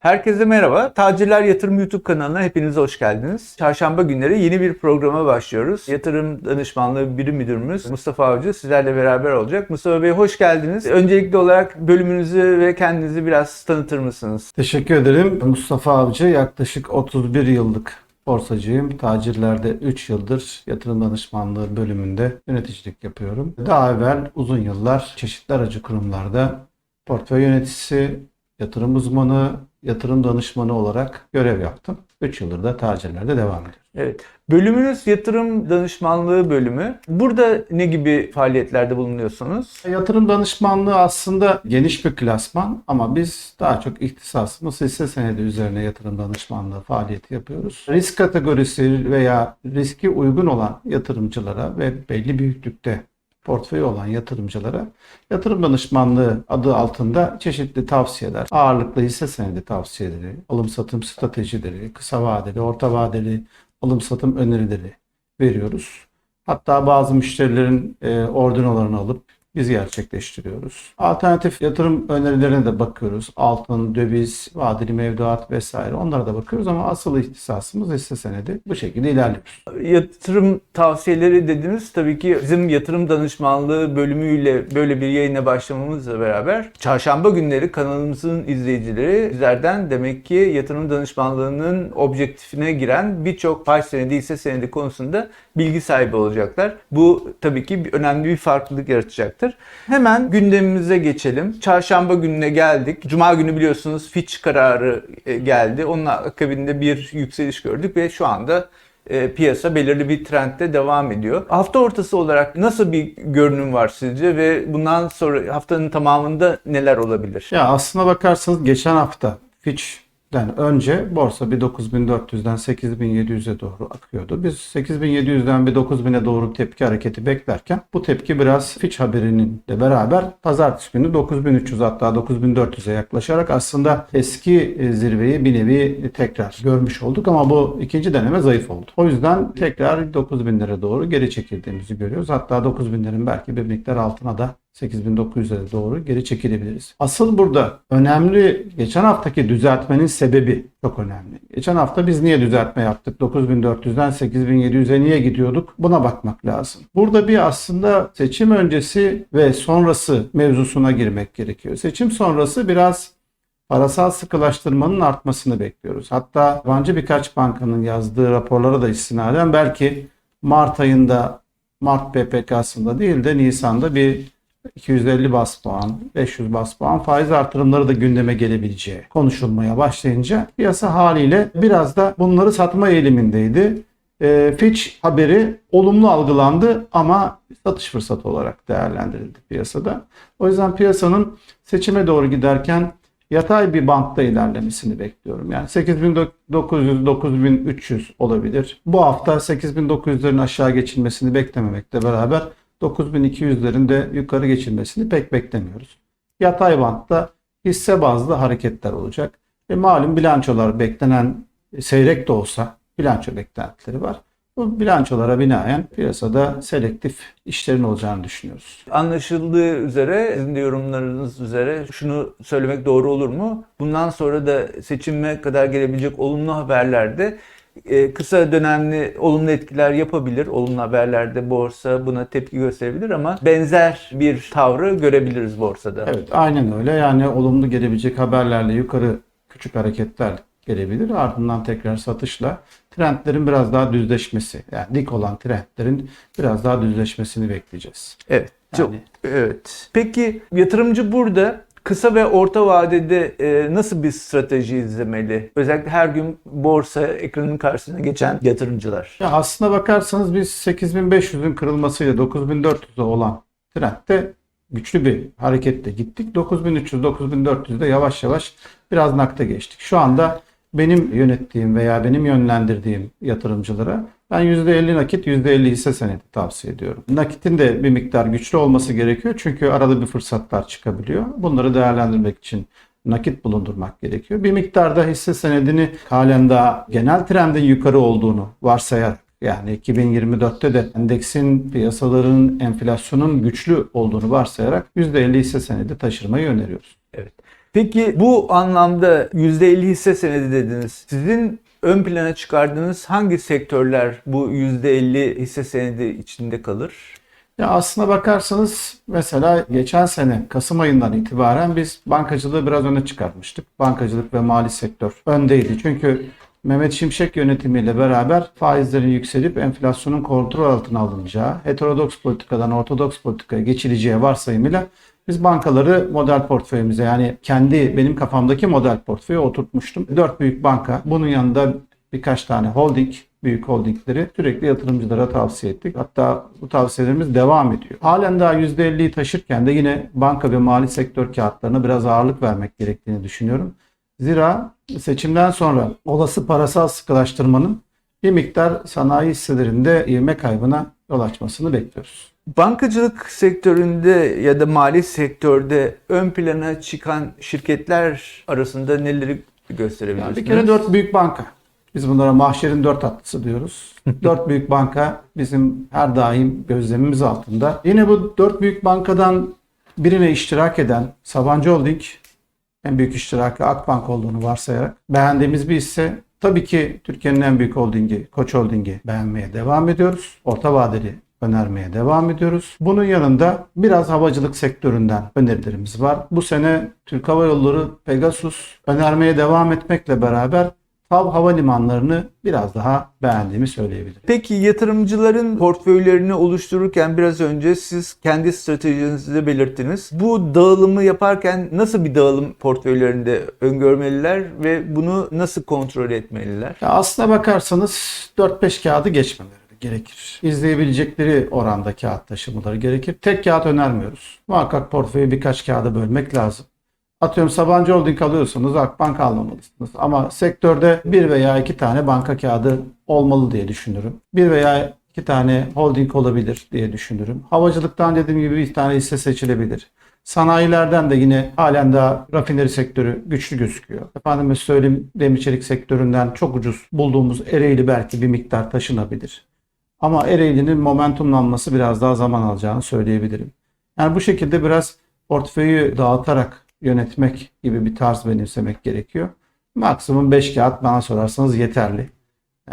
Herkese merhaba. Tacirler Yatırım YouTube kanalına hepiniz hoş geldiniz. Çarşamba günleri yeni bir programa başlıyoruz. Yatırım Danışmanlığı Birim Müdürümüz Mustafa Avcı sizlerle beraber olacak. Mustafa Bey hoş geldiniz. Öncelikli olarak bölümünüzü ve kendinizi biraz tanıtır mısınız? Teşekkür ederim. Mustafa Avcı yaklaşık 31 yıllık borsacıyım. Tacirlerde 3 yıldır yatırım danışmanlığı bölümünde yöneticilik yapıyorum. Daha evvel uzun yıllar çeşitli aracı kurumlarda portföy yöneticisi, yatırım uzmanı, yatırım danışmanı olarak görev yaptım. 3 yıldır da tacirlerde devam ediyorum. Evet. Bölümünüz yatırım danışmanlığı bölümü. Burada ne gibi faaliyetlerde bulunuyorsunuz? Yatırım danışmanlığı aslında geniş bir klasman ama biz daha çok ihtisasımız hisse senedi üzerine yatırım danışmanlığı faaliyeti yapıyoruz. Risk kategorisi veya riski uygun olan yatırımcılara ve belli büyüklükte portföyü olan yatırımcılara yatırım danışmanlığı adı altında çeşitli tavsiyeler, ağırlıklı hisse senedi tavsiyeleri, alım satım stratejileri, kısa vadeli, orta vadeli alım satım önerileri veriyoruz. Hatta bazı müşterilerin e, ordinolarını alıp biz gerçekleştiriyoruz. Alternatif yatırım önerilerine de bakıyoruz. Altın, döviz, vadeli mevduat vesaire onlara da bakıyoruz ama asıl ihtisasımız hisse senedi. Bu şekilde ilerliyoruz. Yatırım tavsiyeleri dediniz. Tabii ki bizim yatırım danışmanlığı bölümüyle böyle bir yayına başlamamızla beraber çarşamba günleri kanalımızın izleyicileri bizlerden demek ki yatırım danışmanlığının objektifine giren birçok pay senedi, hisse senedi konusunda bilgi sahibi olacaklar. Bu tabii ki önemli bir farklılık yaratacaktır. Hemen gündemimize geçelim. Çarşamba gününe geldik. Cuma günü biliyorsunuz Fitch kararı e, geldi. Onun akabinde bir yükseliş gördük ve şu anda e, piyasa belirli bir trendde devam ediyor. Hafta ortası olarak nasıl bir görünüm var sizce ve bundan sonra haftanın tamamında neler olabilir? Ya aslına bakarsanız geçen hafta Fitch'den önce borsa bir 9400'den 8700'e doğru akıyordu. Biz 8700'den bir 9000'e doğru tepki hareketi beklerken bu tepki biraz Fitch haberinin de beraber pazartesi günü 9300 hatta 9400'e yaklaşarak aslında eski e, zirveyi bir nevi tekrar görmüş olduk ama bu ikinci deneme zayıf oldu. O yüzden tekrar 9000'lere doğru geri çekildiğimizi görüyoruz. Hatta 9000'lerin belki bir miktar altına da 8900'e doğru geri çekilebiliriz. Asıl burada önemli geçen haftaki düzeltmenin sebebi çok önemli. Geçen hafta biz niye düzeltme yaptık? 9400'den 8700'e niye gidiyorduk? Buna bakmak lazım. Burada bir aslında seçim öncesi ve sonrası mevzusuna girmek gerekiyor. Seçim sonrası biraz parasal sıkılaştırmanın artmasını bekliyoruz. Hatta yabancı birkaç bankanın yazdığı raporlara da istinaden belki Mart ayında Mart PPK'sında değil de Nisan'da bir 250 bas puan, 500 bas puan faiz artırımları da gündeme gelebileceği konuşulmaya başlayınca piyasa haliyle biraz da bunları satma eğilimindeydi. E, Fitch haberi olumlu algılandı ama satış fırsatı olarak değerlendirildi piyasada. O yüzden piyasanın seçime doğru giderken yatay bir bantta ilerlemesini bekliyorum. Yani 8900-9300 olabilir. Bu hafta 8900'lerin aşağı geçilmesini beklememekle beraber 9200'lerin de yukarı geçilmesini pek beklemiyoruz. Yatay bantta hisse bazlı hareketler olacak. E malum bilançolar beklenen seyrek de olsa bilanço beklentileri var. Bu bilançolara binaen piyasada selektif işlerin olacağını düşünüyoruz. Anlaşıldığı üzere, sizin de yorumlarınız üzere şunu söylemek doğru olur mu? Bundan sonra da seçime kadar gelebilecek olumlu haberlerde e, kısa dönemli olumlu etkiler yapabilir. Olumlu haberlerde borsa buna tepki gösterebilir ama benzer bir tavrı görebiliriz borsada. Evet aynen öyle. Yani olumlu gelebilecek haberlerle yukarı küçük hareketler gelebilir. Ardından tekrar satışla trendlerin biraz daha düzleşmesi yani dik olan trendlerin biraz daha düzleşmesini bekleyeceğiz. Evet. Çok, Yani- evet. Peki yatırımcı burada kısa ve orta vadede e, nasıl bir strateji izlemeli? Özellikle her gün borsa ekranının karşısına geçen yatırımcılar. Ya aslına bakarsanız biz 8500'ün kırılmasıyla 9400'e olan trendte güçlü bir hareketle gittik. 9300-9400'de yavaş yavaş biraz nakde geçtik. Şu anda benim yönettiğim veya benim yönlendirdiğim yatırımcılara ben %50 nakit, %50 hisse senedi tavsiye ediyorum. Nakitin de bir miktar güçlü olması gerekiyor çünkü arada bir fırsatlar çıkabiliyor. Bunları değerlendirmek için nakit bulundurmak gerekiyor. Bir miktarda hisse senedini halen daha genel trendin yukarı olduğunu varsayarak yani 2024'te de endeksin, piyasaların, enflasyonun güçlü olduğunu varsayarak %50 hisse senedi taşırmayı öneriyoruz. Evet. Peki bu anlamda %50 hisse senedi dediniz. Sizin ön plana çıkardığınız hangi sektörler bu %50 hisse senedi içinde kalır? Ya aslına bakarsanız mesela geçen sene Kasım ayından itibaren biz bankacılığı biraz öne çıkartmıştık. Bankacılık ve mali sektör öndeydi. Çünkü Mehmet Şimşek yönetimiyle beraber faizlerin yükselip enflasyonun kontrol altına alınacağı, heterodoks politikadan ortodoks politikaya geçileceği varsayımıyla biz bankaları model portföyümüze yani kendi benim kafamdaki model portföye oturtmuştum. Dört büyük banka bunun yanında birkaç tane holding, büyük holdingleri sürekli yatırımcılara tavsiye ettik. Hatta bu tavsiyelerimiz devam ediyor. Halen daha %50'yi taşırken de yine banka ve mali sektör kağıtlarına biraz ağırlık vermek gerektiğini düşünüyorum. Zira seçimden sonra olası parasal sıkılaştırmanın bir miktar sanayi hisselerinde ivme kaybına yol açmasını bekliyoruz. Bankacılık sektöründe ya da mali sektörde ön plana çıkan şirketler arasında neleri gösterebilirsiniz? Yani bir kere dört büyük banka. Biz bunlara mahşerin dört atlısı diyoruz. dört büyük banka bizim her daim gözlemimiz altında. Yine bu dört büyük bankadan birine iştirak eden Sabancı Holding en büyük iştiraki Akbank olduğunu varsayarak beğendiğimiz bir hisse tabii ki Türkiye'nin en büyük holdingi Koç Holding'i beğenmeye devam ediyoruz. Orta vadeli önermeye devam ediyoruz. Bunun yanında biraz havacılık sektöründen önerilerimiz var. Bu sene Türk Hava Yolları Pegasus önermeye devam etmekle beraber TAV havalimanlarını biraz daha beğendiğimi söyleyebilirim. Peki yatırımcıların portföylerini oluştururken biraz önce siz kendi stratejinizi belirttiniz. Bu dağılımı yaparken nasıl bir dağılım portföylerinde öngörmeliler ve bunu nasıl kontrol etmeliler? Ya aslına bakarsanız 4-5 kağıdı geçmemeleri gerekir. İzleyebilecekleri oranda kağıt taşımaları gerekir. Tek kağıt önermiyoruz. Muhakkak portföyü birkaç kağıda bölmek lazım. Atıyorum Sabancı Holding alıyorsanız Akbank almamalısınız. Ama sektörde bir veya iki tane banka kağıdı olmalı diye düşünürüm. Bir veya iki tane holding olabilir diye düşünürüm. Havacılıktan dediğim gibi bir tane hisse seçilebilir. Sanayilerden de yine halen daha rafineri sektörü güçlü gözüküyor. Efendime söyleyeyim demir çelik sektöründen çok ucuz bulduğumuz Ereğli belki bir miktar taşınabilir. Ama Ereğli'nin momentumlanması biraz daha zaman alacağını söyleyebilirim. Yani bu şekilde biraz portföyü dağıtarak yönetmek gibi bir tarz benimsemek gerekiyor. Maksimum 5 kağıt bana sorarsanız yeterli.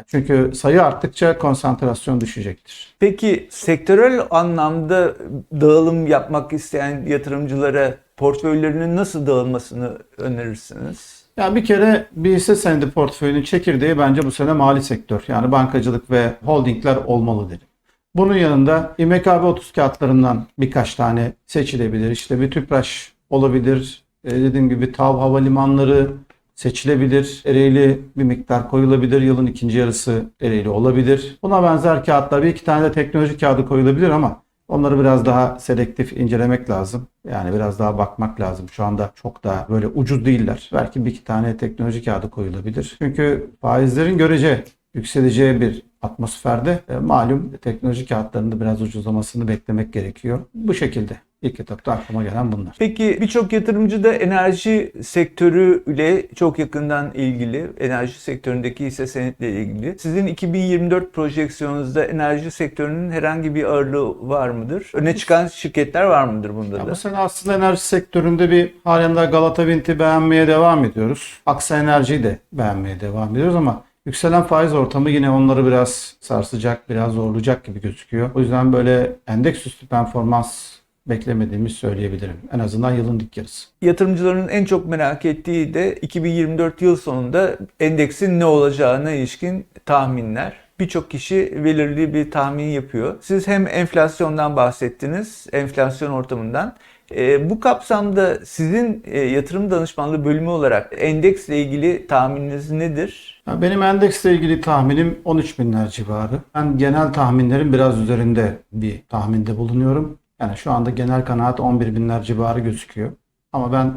Çünkü sayı arttıkça konsantrasyon düşecektir. Peki sektörel anlamda dağılım yapmak isteyen yatırımcılara portföylerinin nasıl dağılmasını önerirsiniz? Ya bir kere bir hisse senedi portföyünün çekirdeği bence bu sene mali sektör. Yani bankacılık ve holdingler olmalı derim. Bunun yanında İMKB 30 kağıtlarından birkaç tane seçilebilir. İşte bir tüpraş olabilir. E, dediğim gibi TAV havalimanları seçilebilir. Ereğli bir miktar koyulabilir. Yılın ikinci yarısı Ereğli olabilir. Buna benzer kağıtlar bir iki tane de teknoloji kağıdı koyulabilir ama onları biraz daha selektif incelemek lazım. Yani biraz daha bakmak lazım. Şu anda çok da böyle ucuz değiller. Belki bir iki tane teknoloji kağıdı koyulabilir. Çünkü faizlerin görece yükseleceği bir atmosferde e, malum teknoloji kağıtlarında biraz ucuzlamasını beklemek gerekiyor. Bu şekilde ilk etapta aklıma gelen bunlar. Peki birçok yatırımcı da enerji sektörüyle çok yakından ilgili, enerji sektöründeki hisse senetle ilgili. Sizin 2024 projeksiyonunuzda enerji sektörünün herhangi bir ağırlığı var mıdır? Öne çıkan şirketler var mıdır bunda Ya da? bu sene aslında enerji sektöründe bir halen daha Galata Vint'i beğenmeye devam ediyoruz. Aksa Enerji'yi de beğenmeye devam ediyoruz ama yükselen faiz ortamı yine onları biraz sarsacak, biraz zorlayacak gibi gözüküyor. O yüzden böyle endeks üstü performans beklemediğimiz söyleyebilirim. En azından yılın ilk yarısı. Yatırımcıların en çok merak ettiği de 2024 yıl sonunda endeksin ne olacağına ilişkin tahminler. Birçok kişi belirli bir tahmin yapıyor. Siz hem enflasyondan bahsettiniz, enflasyon ortamından. E, bu kapsamda sizin e, yatırım danışmanlığı bölümü olarak endeksle ilgili tahmininiz nedir? Benim endeksle ilgili tahminim 13 binler civarı. Ben genel tahminlerin biraz üzerinde bir tahminde bulunuyorum. Yani şu anda genel kanaat 11 binler civarı gözüküyor. Ama ben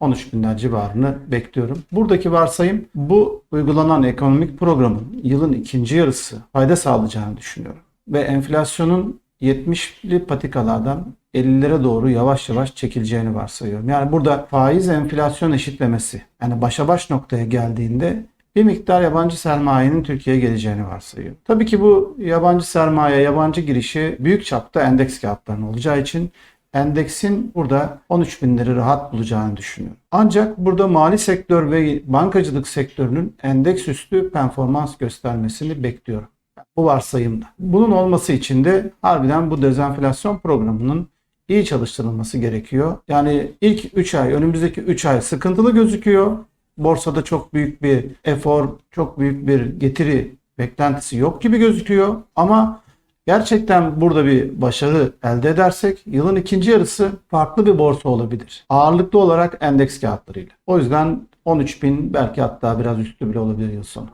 13 binler civarını bekliyorum. Buradaki varsayım bu uygulanan ekonomik programın yılın ikinci yarısı fayda sağlayacağını düşünüyorum. Ve enflasyonun 70'li patikalardan 50'lere doğru yavaş yavaş çekileceğini varsayıyorum. Yani burada faiz enflasyon eşitlemesi yani başa baş noktaya geldiğinde bir miktar yabancı sermayenin Türkiye'ye geleceğini varsayıyor. Tabii ki bu yabancı sermaye, yabancı girişi büyük çapta endeks kağıtlarının olacağı için endeksin burada 13 binleri rahat bulacağını düşünüyorum. Ancak burada mali sektör ve bankacılık sektörünün endeks üstü performans göstermesini bekliyorum. Bu varsayımda. Bunun olması için de harbiden bu dezenflasyon programının iyi çalıştırılması gerekiyor. Yani ilk 3 ay, önümüzdeki 3 ay sıkıntılı gözüküyor. Borsada çok büyük bir efor, çok büyük bir getiri beklentisi yok gibi gözüküyor. Ama gerçekten burada bir başarı elde edersek yılın ikinci yarısı farklı bir borsa olabilir. Ağırlıklı olarak endeks kağıtlarıyla. O yüzden 13 bin belki hatta biraz üstü bile olabilir yıl sonu.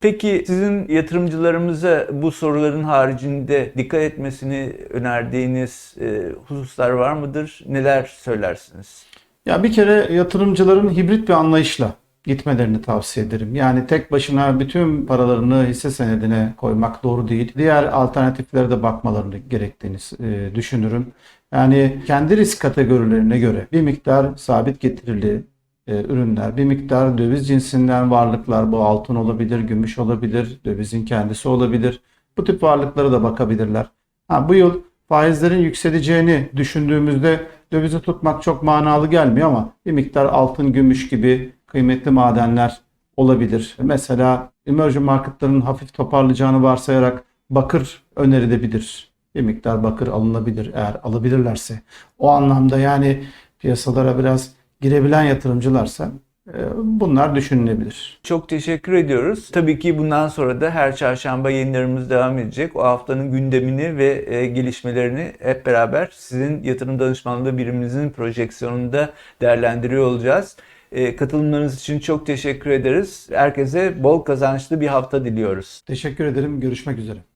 Peki sizin yatırımcılarımıza bu soruların haricinde dikkat etmesini önerdiğiniz e, hususlar var mıdır? Neler söylersiniz? Ya bir kere yatırımcıların hibrit bir anlayışla gitmelerini tavsiye ederim. Yani tek başına bütün paralarını hisse senedine koymak doğru değil. Diğer alternatiflere de bakmalarını gerektiğini e, düşünürüm. Yani kendi risk kategorilerine göre bir miktar sabit getirili e, ürünler, bir miktar döviz cinsinden varlıklar, bu altın olabilir, gümüş olabilir, dövizin kendisi olabilir. Bu tip varlıklara da bakabilirler. Ha, bu yıl faizlerin yükseleceğini düşündüğümüzde dövizi tutmak çok manalı gelmiyor ama bir miktar altın, gümüş gibi kıymetli madenler olabilir. Mesela emerging marketların hafif toparlayacağını varsayarak bakır önerilebilir. Bir miktar bakır alınabilir eğer alabilirlerse. O anlamda yani piyasalara biraz girebilen yatırımcılarsa e, bunlar düşünülebilir. Çok teşekkür ediyoruz. Tabii ki bundan sonra da her çarşamba yayınlarımız devam edecek. O haftanın gündemini ve e, gelişmelerini hep beraber sizin yatırım danışmanlığı biriminizin projeksiyonunda değerlendiriyor olacağız. E, katılımlarınız için çok teşekkür ederiz. Herkese bol kazançlı bir hafta diliyoruz. Teşekkür ederim. Görüşmek üzere.